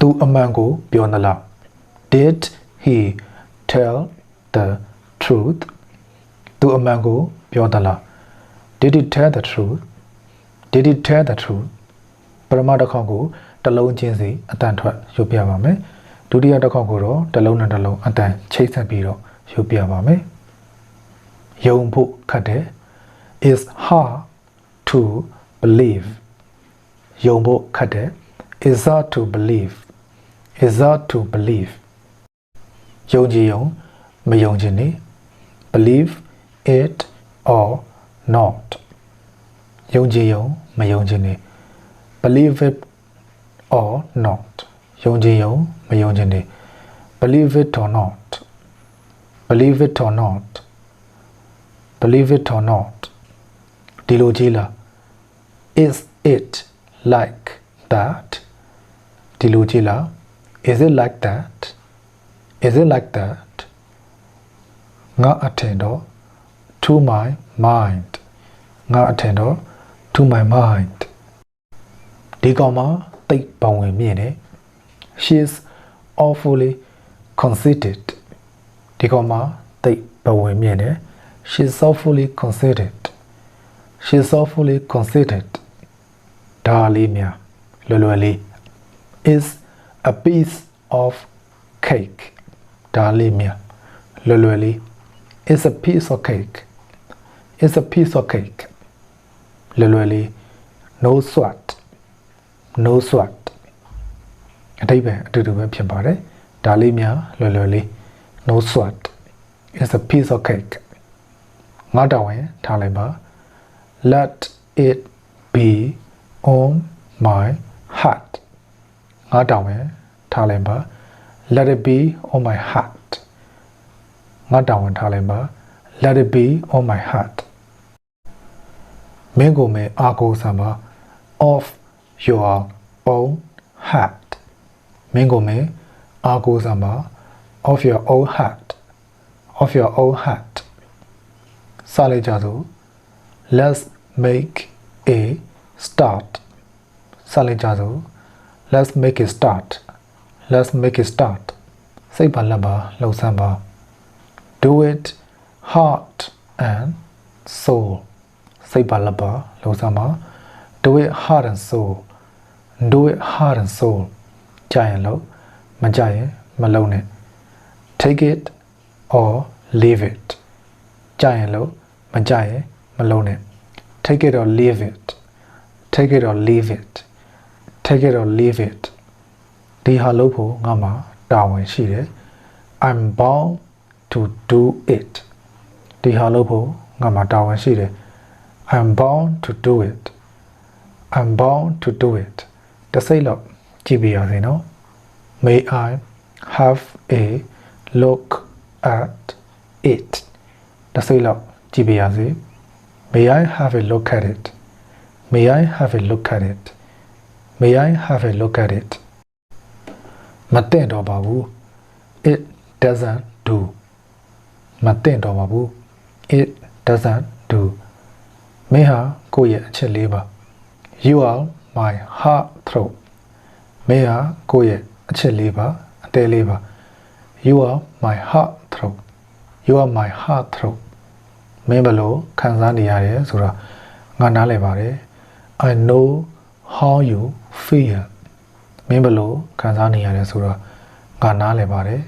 သူအမှန်ကို ပြောသလား did he tell the truth သူအမှန်ကို ပြောသလား did he tell the truth did he tell the truth ပထမတစ်ခေါက်ကိုတစ်လုံးချင်းစီအတန်ထွက်ရုပ်ပြပါမယ်ဒုတိယတစ်ခေါက်ကိုတော့တစ်လုံးနဲ့တစ်လုံးအတန်ချိတ်ဆက်ပြီးတော့ရုပ်ပြပါမယ်ယုံဖို့ခတ်တယ် is hard to believe ယုံဖို့ခတ်တယ် is hard to believe is hard to believe ယုံကြည်ယုံမယုံခြင်းနေ believe it or not ယုံကြည်ယုံမယုံခြင်းနေ believe it or not ယုံကြည်ယုံမယုံခြင်းနေ believe it or not believe it or not believe it or not ဒီလိုကြည်လား is it like that ဒီလိုကြည်လား is it like that is it like that ငါအထင်တော့ to my mind ငါအထင်တော့ to my mind ဒီကောင်မတိတ်ပောင်ဝင်မြင့်တယ် she is awfully conceited ဒီကောင်မတိတ်ပောင်ဝင်မြင့်တယ် she is awfully conceited she is awfully conceited ဒါလေးများလွယ်လွယ်လေး is a piece of cake ဒါလေးများလွယ်လွယ်လေး is a piece of cake is a piece of cake လွယ်လွယ်လေး no sweat no sweat အတိတ်ပဲအတူတူပဲဖြစ်ပါတယ်ဒါလေးများလွယ်လွယ်လေး no sweat is a piece of cake ငါတောင်းရင်ထားလိုက်ပါ let it be on my heart ငါတောင်းရင် ထားလိုက်ပါ let it be on my heart ငါတောင်းရင်ထားလိုက်ပါ let it be on my heart မင်းကိုမင်းအာကိုဆံပါ of your own heart မင်းကိုမင်းအာကိုဆံပါ of your own heart of your own heart စလိုက်ကြစို့ let's make a start စလိုက်ကြစို့ let's make a start let's make a start စိတ်ပါလက်ပါလှုပ်ဆန်းပါ do it heart and soul စိတ်ပါလက်ပါလှုပ်ဆန်းပါ do it heart and soul do it heart and soul ကြာရင်လို့မကြာရင်မလုံးနဲ့ take it or leave it ကြာရင်လို့မကြာရင်မလုံးနဲ့ take it or leave it take it or leave it take it or leave it ဒီဟာလုပ်ဖို့ငါမှာတာဝန်ရှိတယ် I'm bound to do it ဒီဟာလုပ်ဖို့ငါမှာတာဝန်ရှိတယ် I'm bound to do it I'm bound to do it တစိမ့်တော့ကြည့်ပြရစေနော် May I have a look at it တစိမ့်တော့ကြည့်ပြရစေ May I have a look at it May I have a look at it May I have a look at it မတဲ့တော့ပါဘူး It doesn't do မတဲ့တော့ပါဘူး It doesn't do မင်းဟာကိုယ့်ရဲ့အချက်လေးပါ You are my heart throat မင်းဟာကိုယ့်ရဲ့အချက်လေးပါအသေးလေးပါ You are my heart throat You are my heart throat မင်းဘလို့ခံစားနေရတယ်ဆိုတော့ငါနားလည်ပါတယ် I know how you feel မင်းဘလို့ခံစားနေရတယ်ဆိုတော့ငါနားလည်ပါတယ်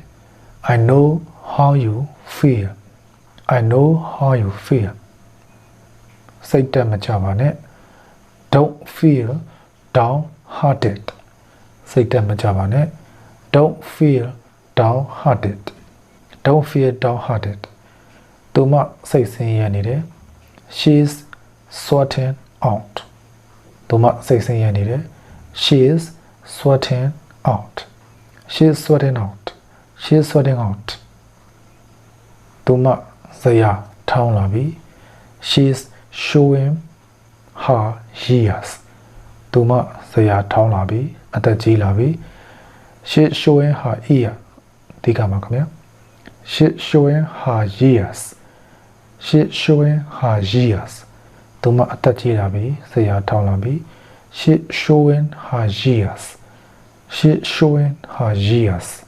I know how you feel I know how you feel စိတ်တက်မကြပါနဲ့ don't feel down hearted စိတ်တက်မကြပါနဲ့ don't feel down hearted don't feel down hearted သူမစိတ်ဆင်းရဲနေတယ် she's sweating out သူမစိတ်ဆင်းရဲနေတယ် she is sweating out she is sweating out she is sweating out သူမဇရာထောင်းလာပြီ she is showing her years သူမဇရာထောင်းလာပြီအသက်ကြီးလာပြီ she is showing her ear ဒီကမှာခင်ဗျာ she is showing her years she is showing her years သူမအသက်ကြီးလာပြီဇရာထောင်းလာပြီ she is showing her years she's showing her years